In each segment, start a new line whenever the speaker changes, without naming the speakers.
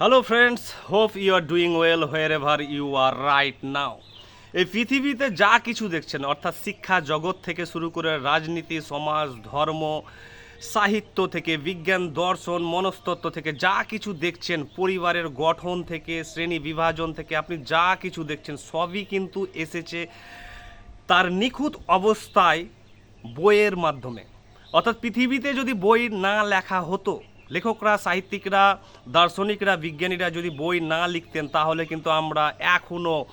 Hello friends hope you are doing well wherever you are right now এই পৃথিবীতে যা কিছু দেখছেন, অর্থাৎ শিক্ষা জগৎ থেকে শুরু করে রাজনীতি, সমাজ, ধর্ম, সাহিত্য থেকে, বিজ্ঞান, দর্শন, মনস্তত্ত্ব থেকে যা কিছু দেখছেন, পরিবারের গঠন থেকে, শ্রেণি বিভাজন থেকে, আপনি যা কিছু দেখছেন, সবই কিন্তু এসেছে তার নিখুঁত অবস্থায় বইয়ের মাধ্যমে। অর্থাৎ পৃথিবীতে যদি বই না লেখা হতো লেখকরা, সাহিত্যিকরা, দার্শনিকরা, বিজ্ঞানীরা যদি বই না লিখতেন, তাহলে কিন্তু আমরা এখনও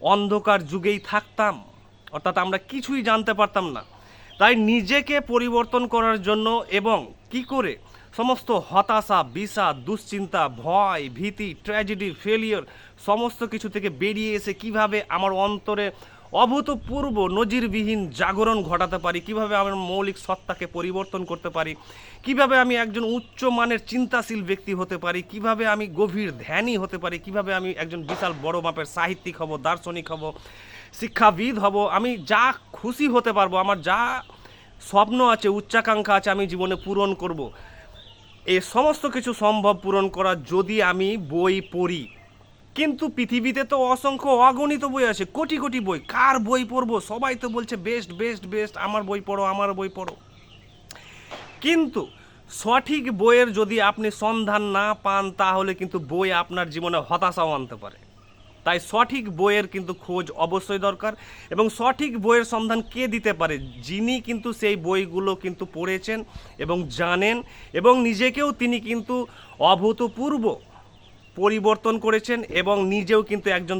অন্ধকার যুগেই থাকতাম। অর্থাৎ আমরা কিছুই জানতে পারতাম না। তাই নিজেকে পরিবর্তন করার জন্য এবং কি করে? সমস্ত হতাশা, বিষাদ, দুশ্চিন্তা, ভয়, ভীতি ট্র্যাজেডি ফেলিওর সমস্ত কিছু থেকে বেরিয়ে এসে কীভাবে আমার অন্তরে অভূতপূর্ব নজিরবিহীন জাগরণ ঘটাতে পারি, কীভাবে আমার মৌলিক সত্তাকে পরিবর্তন করতে পারি, কীভাবে আমি একজন উচ্চ মানের চিন্তাশীল ব্যক্তি হতে পারি, কীভাবে আমি গভীর ধ্যানী হতে পারি, কীভাবে আমি একজন বিশাল বড় মাপের সাহিত্যিক হব, দার্শনিক হব, শিক্ষাবিদ হব, আমি যা খুশি হতে পারব, আমার যা স্বপ্ন আছে, উচ্চাকাঙ্ক্ষা আছে, আমি জীবনে পূরণ করব। এই সমস্ত কিছু সম্ভব পূরণ করা যদি আমি বই পড়ি কিন্তু পৃথিবীতে তো অসংখ্য অগণিত বই আছে, কোটি কোটি বই। কার বই পড়ব? সবাই তো বলছে, বেস্ট বেস্ট বেস্ট, আমার বই পড়ো, আমার বই পড়ো। কিন্তু সঠিক বইয়ের যদি আপনি সন্ধান না পান, তাহলে কিন্তু বই আপনার জীবনে হতাশাও আনতে পারে। তাই সঠিক বইয়ের কিন্তু খোঁজ অবশ্যই দরকার এবং সঠিক বইয়ের সন্ধান কে দিতে পারে? যিনি কিন্তু সেই বইগুলো কিন্তু পড়েছেন এবং জানেন এবং নিজেকেও তিনি কিন্তু অভূতপূর্ব পরিবর্তন করেছেন এবং নিজেও কিন্তু একজন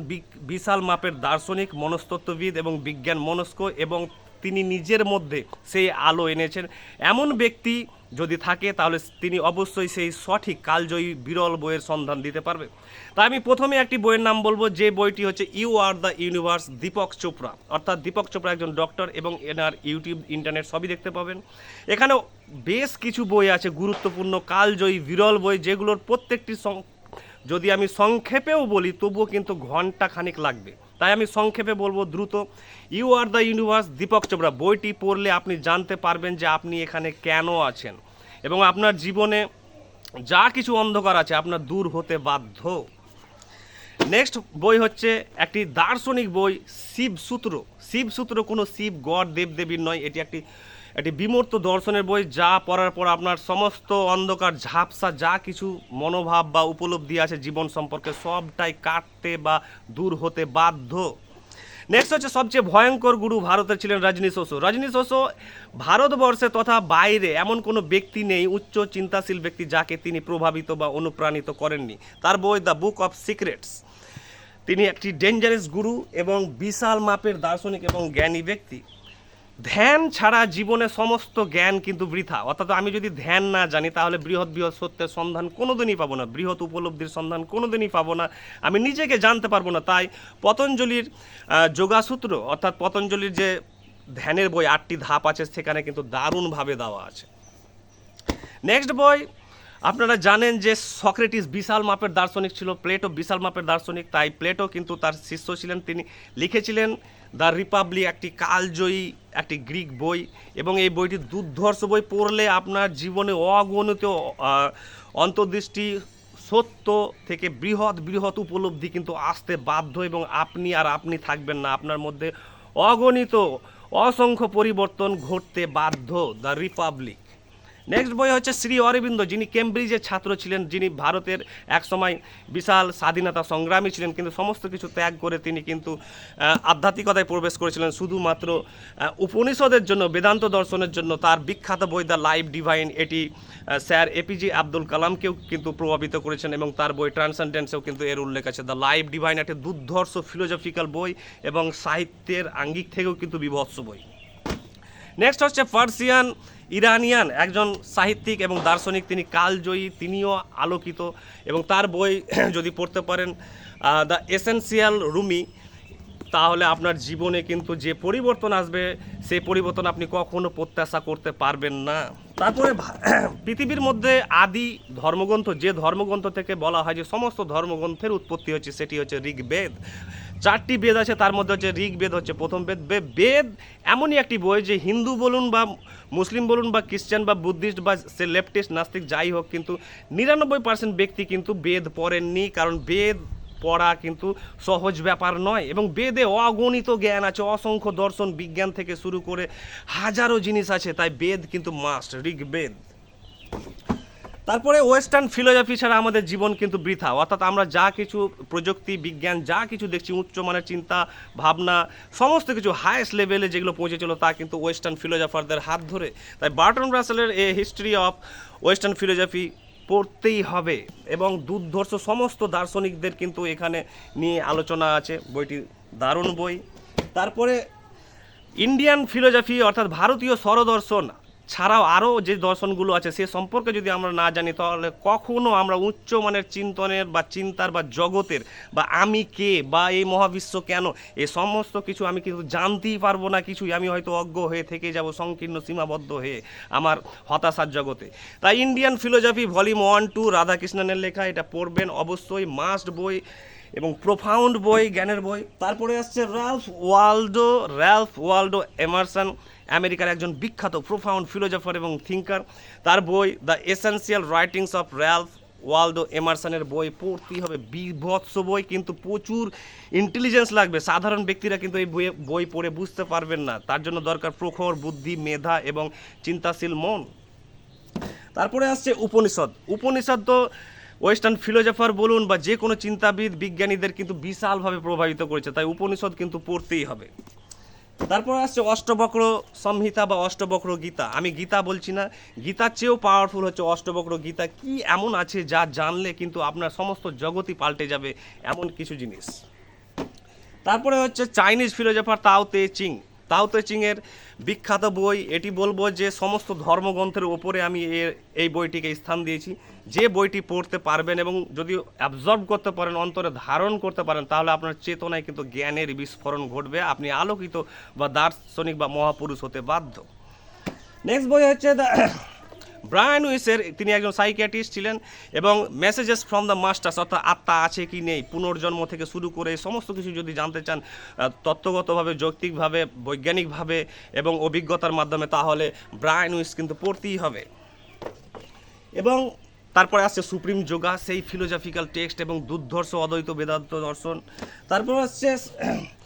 বিশাল মাপের দার্শনিক, মনস্তত্ত্ববিদ এবং বিজ্ঞান মনস্ক এবং তিনি নিজের মধ্যে সেই আলো এনেছেন। এমন ব্যক্তি যদি থাকে, তাহলে তিনি অবশ্যই সেই সঠিক কালজয়ী বিরল বইয়ের সন্ধান দিতে পারবে। তাই আমি প্রথমে একটি বইয়ের নাম বলব, যে বইটি হচ্ছে you are the universe, Deepak Chopra. অর্থাৎ দীপক চোপড়া একজন ডক্টর এবং এনার ইউটিউব, ইন্টারনেট সবই দেখতে পাবেন। এখানেও বেশ কিছু বই আছে, গুরুত্বপূর্ণ, কালজয়ী, বিরল বই, যেগুলোর প্রত্যেকটি যদি আমি সংক্ষেপেও বলি, তবুও কিন্তু ঘণ্টা খানিক লাগবে। তাই আমি সংক্ষেপে বলব দ্রুত you are the universe Deepak Chopra, বইটি পড়লে আপনি জানতে পারবেন যে আপনি এখানে কেন আছেন। এবং আপনার জীবনে যা কিছু অন্ধকার আছে, আপনার দূর হতে বাধ্য। নেক্সট বই হচ্ছে একটি দার্শনিক বই, শিবসূত্র। শিবসূত্র কোনো শিব, গড, দেবদেবীর নয়, এটি একটি একটি বিমূর্ত দর্শনের বই যা পড়ার পর আপনার সমস্ত অন্ধকার, ঝাপসা যা কিছু মনোভাব বা উপলব্ধি আছে জীবন সম্পর্কে সবটাই কাটতে বা দূর হতে বাধ্য। নেক্সট হচ্ছে সবচেয়ে ভয়ঙ্কর গুরু ভারতের ছিলেন রজনীশ ওসো রজনীশ ওসো ভারতবর্ষে তথা বাইরে এমন কোনো ব্যক্তি নেই, উচ্চ চিন্তাশীল ব্যক্তি যাকে তিনি প্রভাবিত বা অনুপ্রাণিত করেননি। তার বই দ্য বুক অফ সিক্রেটস তিনি একটি ডেঞ্জারাস গুরু এবং বিশাল মাপের দার্শনিক এবং জ্ঞানী ব্যক্তি। ধ্যান ছাড়া জীবনে সমস্ত জ্ঞান কিন্তু বৃথা। অর্থাৎ আমি যদি ধ্যান না জানি, তাহলে বৃহৎ বৃহৎ সত্যের সন্ধান কোনোদিনই পাবো না। বৃহৎ উপলব্ধির সন্ধান কোনোদিনই পাবো না। আমি নিজেকে জানতে পারব না। তাই পতঞ্জলির যোগাসূত্র, অর্থাৎ পতঞ্জলির যে ধ্যানের বই, আটটি ধাপ আছে, সেখানে কিন্তু দারুণভাবে দেওয়া আছে। নেক্সট বই আপনারা জানেন যে সক্রেটিস বিশাল মাপের দার্শনিক ছিল, প্লেটো বিশাল মাপের দার্শনিক, তাই প্লেটো কিন্তু তার শিষ্য ছিলেন। তিনি লিখেছিলেন, দ্য রিপাবলিক একটি কালজয়ী, একটি গ্রিক বই, এবং এই বইটি দুর্ধর্ষ বই পড়লে আপনার জীবনে অগণিত অন্তর্দৃষ্টি, সত্য থেকে বৃহৎ বৃহৎ উপলব্ধি কিন্তু আসতে বাধ্য, এবং আপনি আর আপনি থাকবেন না। আপনার মধ্যে অগণিত, অসংখ্য পরিবর্তন ঘটতে বাধ্য, দ্য রিপাবলিক। নেক্সট বই হচ্ছে শ্রী অরবিন্দ যিনি কেমব্রিজের ছাত্র ছিলেন, যিনি ভারতের একসময় বিশাল স্বাধীনতা সংগ্রামী ছিলেন, কিন্তু সমস্ত কিছু ত্যাগ করে তিনি কিন্তু আধ্যাত্মিকতায় প্রবেশ করেছিলেন শুধুমাত্র উপনিষদের জন্য, বেদান্ত দর্শনের জন্য। তার বিখ্যাত বই দ্য লাইফ ডিভাইন এটি স্যার এপিজে আব্দুল কালামকেও কিন্তু প্রভাবিত করেছেন এবং তার বই ট্রান্সেন্ডেন্সেও কিন্তু এর উল্লেখ আছে। দ্য লাইফ ডিভাইন একটি দুর্ধর্ষ ফিলোজফিক্যাল বই এবং সাহিত্যের আঙ্গিক থেকেও কিন্তু বিভৎস বই। নেক্সট হচ্ছে পার্সিয়ান ইরানিয়ান একজন সাহিত্যিক এবং দার্শনিক, তিনি কালজয়ী, তিনিও আলোকিত এবং তার বই যদি পড়তে পারেন দ্য এসেন্সিয়াল রুমি, তাহলে আপনার জীবনে কিন্তু যে পরিবর্তন আসবে, সেই পরিবর্তন আপনি কখনো প্রত্যাশা করতে পারবেন না। তারপরে পৃথিবীর মধ্যে আদি ধর্মগ্রন্থ, যে ধর্মগ্রন্থ থেকে বলা হয় যে সমস্ত ধর্মগ্রন্থের উৎপত্তি হচ্ছে, সেটি হচ্ছে ঋগ্বেদ। চারটি বেদ আছে, তার মধ্যে হচ্ছে ঋগ্বেদ, হচ্ছে প্রথম বেদ। বেদ এমনই একটি বই যে হিন্দু বলুন বা মুসলিম বলুন বা খ্রিস্টান বা বুদ্ধিস্ট বা সে লেফটিস্ট নাস্তিক যাই হোক, কিন্তু নিরানব্বই পার্সেন্ট ব্যক্তি কিন্তু বেদ পড়েননি। কারণ বেদ পড়া কিন্তু সহজ ব্যাপার নয় এবং বেদে অগণিত জ্ঞান আছে, অসংখ্য দর্শন বিজ্ঞান থেকে শুরু করে হাজারো জিনিস আছে, তাই বেদ কিন্তু মাস্ট ঋগ্বেদ তারপরে ওয়েস্টার্ন ফিলোজফি ছাড়া আমাদের জীবন কিন্তু বৃথা, অর্থাৎ আমরা যা কিছু প্রযুক্তি, বিজ্ঞান, যা কিছু দেখছি উচ্চমানের চিন্তা, ভাবনা, সমস্ত কিছু হায়েস্ট লেভেলে যেগুলো পৌঁছেছিল তা কিন্তু ওয়েস্টার্ন ফিলোজফারদের হাত ধরে। তাই বার্টন রাসেলের a history of western philosophy পড়তেই হবে এবং দুর্ধর্ষ সমস্ত দার্শনিকদের কিন্তু এখানে নিয়ে আলোচনা আছে। বইটি দারুণ বই। তারপরে ইন্ডিয়ান ফিলোজফি অর্থাৎ ভারতীয় স্বরদর্শন ছাড়াও আরও যে দর্শনগুলো আছে, সে সম্পর্কে যদি আমরা না জানি, তাহলে কখনও আমরা উচ্চমানের চিন্তনের বা চিন্তার বা জগতের বা আমি কে বা এই মহাবিশ্ব কেন, এ সমস্ত কিছু আমি কিন্তু জানতেই পারব না, কিছুই। আমি হয়তো অজ্ঞ হয়ে থেকে যাব, সংকীর্ণ সীমাবদ্ধ হয়ে আমার হতাশার জগতে। তাই Indian philosophy volume one two রাধাকৃষ্ণনের লেখা এটা পড়বেন, অবশ্যই মাস্ট বই। এবং প্রোফাউন্ড বই, জ্ঞানের বই। তারপরে আসছে Ralph Waldo Ralph Waldo Emerson, আমেরিকার একজন বিখ্যাত প্রোফাউন্ড ফিলোজফার এবং থিঙ্কার তার বই the essential writings of Ralph Waldo এমারসনের বই পড়তেই হবে। বিভৎস বই, কিন্তু প্রচুর ইন্টেলিজেন্স লাগবে। সাধারণ ব্যক্তিরা কিন্তু এই বই বই পড়ে বুঝতে পারবেন না। তার জন্য দরকার প্রখর বুদ্ধি, মেধা এবং চিন্তাশীল মন। তারপরে আসছে উপনিষদ। উপনিষদ তো ওয়েস্টার্ন ফিলোজফার বলুন বা যে কোনো চিন্তাবিদ, বিজ্ঞানীদের কিন্তু বিশালভাবে প্রভাবিত করেছে, তাই উপনিষদ কিন্তু পড়তেই হবে। তারপর আসছে অষ্টবক্র সংহিতা বা অষ্টবক্র গীতা। আমি গীতা বলছি না, গীতার চেয়েও পাওয়ারফুল হচ্ছে অষ্টবক্র গীতা। কি এমন আছে যা জানলে কিন্তু আপনার সমস্ত জগতই পাল্টে যাবে এমন কিছু জিনিস। তারপরে হচ্ছে চাইনিজ ফিলোজফার তাও তে চিং। তাও তে চিংয়ের বিখ্যাত বই, এটি বলব যে সমস্ত ধর্মগ্রন্থের ওপরে আমি এই বইটিকে স্থান দিয়েছি। যে বইটি পড়তে পারবেন এবং যদি অ্যাবজর্ব করতে পারেন, অন্তরে ধারণ করতে পারেন, তাহলে আপনার চেতনায় কিন্তু জ্ঞানের বিস্ফোরণ ঘটবে। আপনি আলোকিত বা দার্শনিক বা মহাপুরুষ হতে বাধ্য। নেক্সট বই হচ্ছে ব্রায়ান উইসের তিনি একজন সাইকিয়াট্রিস্ট ছিলেন এবং মেসেজেস ফ্রম দ্য মাস্টার্স, অর্থাৎ আত্মা আছে কি নেই, পুনর্জন্ম থেকে শুরু করে সমস্ত কিছু যদি জানতে চান তত্ত্বগতভাবে, যৌক্তিকভাবে, বৈজ্ঞানিকভাবে এবং অভিজ্ঞতার মাধ্যমে, তাহলে ব্রায়ান উইস কিন্তু পড়তেই হবে। এবং তারপরে আসছে সুপ্রিম যোগা, সেই ফিলোজফিক্যাল টেক্সট এবং দুর্ধর্ষ অদ্বৈত বেদান্ত দর্শন। তারপর আসছে,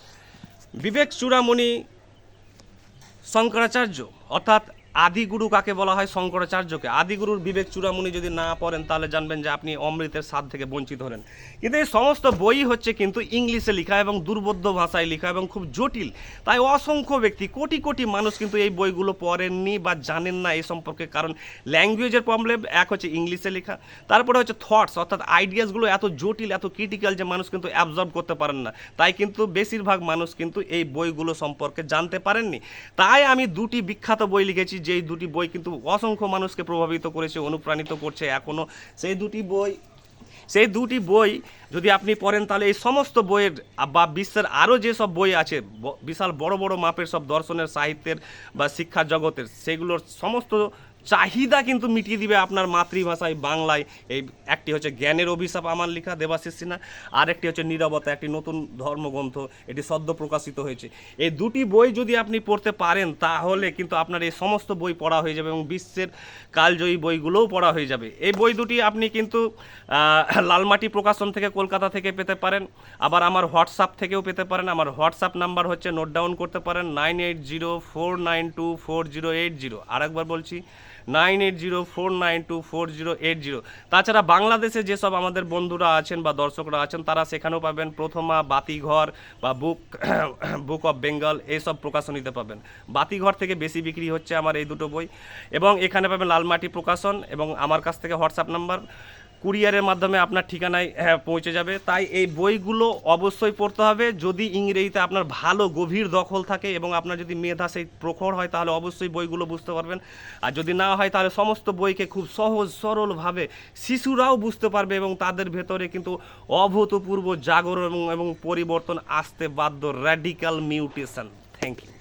বিবেক চূড়ামণি শঙ্করাচার্য, অর্থাৎ আদিগুরু কাকে বলা হয়? শঙ্করাচার্যকে। আদিগুরুর বিবেক চূড়ামণি যদি না পড়েন, তাহলে জানবেন যে আপনি অমৃতের স্বাদ থেকে বঞ্চিত হলেন। কিন্তু এই সমস্ত বই হচ্ছে কিন্তু ইংলিশে লেখা এবং দুর্বোধ্য ভাষায় লেখা এবং খুব জটিল। তাই অসংখ্য ব্যক্তি, কোটি কোটি মানুষ কিন্তু এই বইগুলো পড়েননি বা জানেন না এই সম্পর্কে। কারণ ল্যাঙ্গুয়েজের প্রবলেম, এক হচ্ছে ইংলিশে লেখা, তারপরে হচ্ছে থটস, অর্থাৎ আইডিয়াসগুলো এত জটিল, এত ক্রিটিক্যাল যে মানুষ কিন্তু অ্যাবজর্ব করতে পারেন না। তাই কিন্তু বেশিরভাগ মানুষ কিন্তু এই বইগুলো সম্পর্কে জানতে পারেননি। তাই আমি দুটি বিখ্যাত বই লিখেছি যেই দুটি বই কিন্তু অসংখ্য মানুষকে প্রভাবিত করেছে, অনুপ্রাণিত করছে এখনও সেই দুটি বই, সেই দুটি বই যদি আপনি পড়েন তাহলে এই সমস্ত বইয়ের বা বিশ্বের আরও যেসব বই আছে বিশাল বড় বড় মাপের সব দর্শনের, সাহিত্যের বা শিক্ষা জগতের, সেগুলোর সমস্ত চাহিদা কিন্তু মিটিয়ে দিবে আপনার মাতৃভাষায় বাংলায়। এই একটি হচ্ছে জ্ঞানের অভিশাপ আমার লেখা দেবাশিস সিনহা আর একটি হচ্ছে নীরবতা, একটি নতুন ধর্মগ্রন্থ, এটি সদ্য প্রকাশিত হয়েছে। এই দুটি বই যদি আপনি পড়তে পারেন, তাহলে কিন্তু আপনার এই সমস্ত বই পড়া হয়ে যাবে এবং বিশ্বের কালজয়ী বইগুলোও পড়া হয়ে যাবে। এই বই দুটি আপনি কিন্তু লালমাটি প্রকাশন থেকে কলকাতা থেকে পেতে পারেন, আবার আমার হোয়াটসঅ্যাপ থেকেও পেতে পারেন। আমার হোয়াটসঅ্যাপ নাম্বার হচ্ছে নোট ডাউন করতে পারেন, nine eight zero four nine two four zero eight zero. আরেকবার বলছি nine eight zero four nine two four zero eight zero. তাছাড়া বাংলাদেশে যেসব আমাদের বন্ধুরা আছেন বা দর্শকরা আছেন, তারা সেখানেও পাবেন প্রথমা, বাতিঘর বা বুক বুক অফ বেঙ্গল, এইসব প্রকাশনীতে পাবেন। বাতিঘর থেকে বেশি বিক্রি হচ্ছে আমার এই দুটো বই। এবং এখানে পাবেন লালমাটি প্রকাশন এবং আমার কাছ থেকে হোয়াটসঅ্যাপ নাম্বার। কুরিয়ারের মাধ্যমে আপনার ঠিকানায় হ্যাঁ, পৌঁছে যাবে। তাই এই বইগুলো অবশ্যই পড়তে হবে। যদি ইংরেজিতে আপনার ভালো গভীর দখল থাকে এবং আপনার যদি মেধা সেই প্রখর হয় তাহলে অবশ্যই বইগুলো বুঝতে পারবেন। আর যদি না হয় তাহলে সমস্ত বইকে খুব সহজ সরলভাবে শিশুরাও বুঝতে পারবে এবং তাদের ভেতরে কিন্তু অভূতপূর্ব জাগরণ এবং- এবং পরিবর্তন আসতে বাধ্য। Radical mutation thank you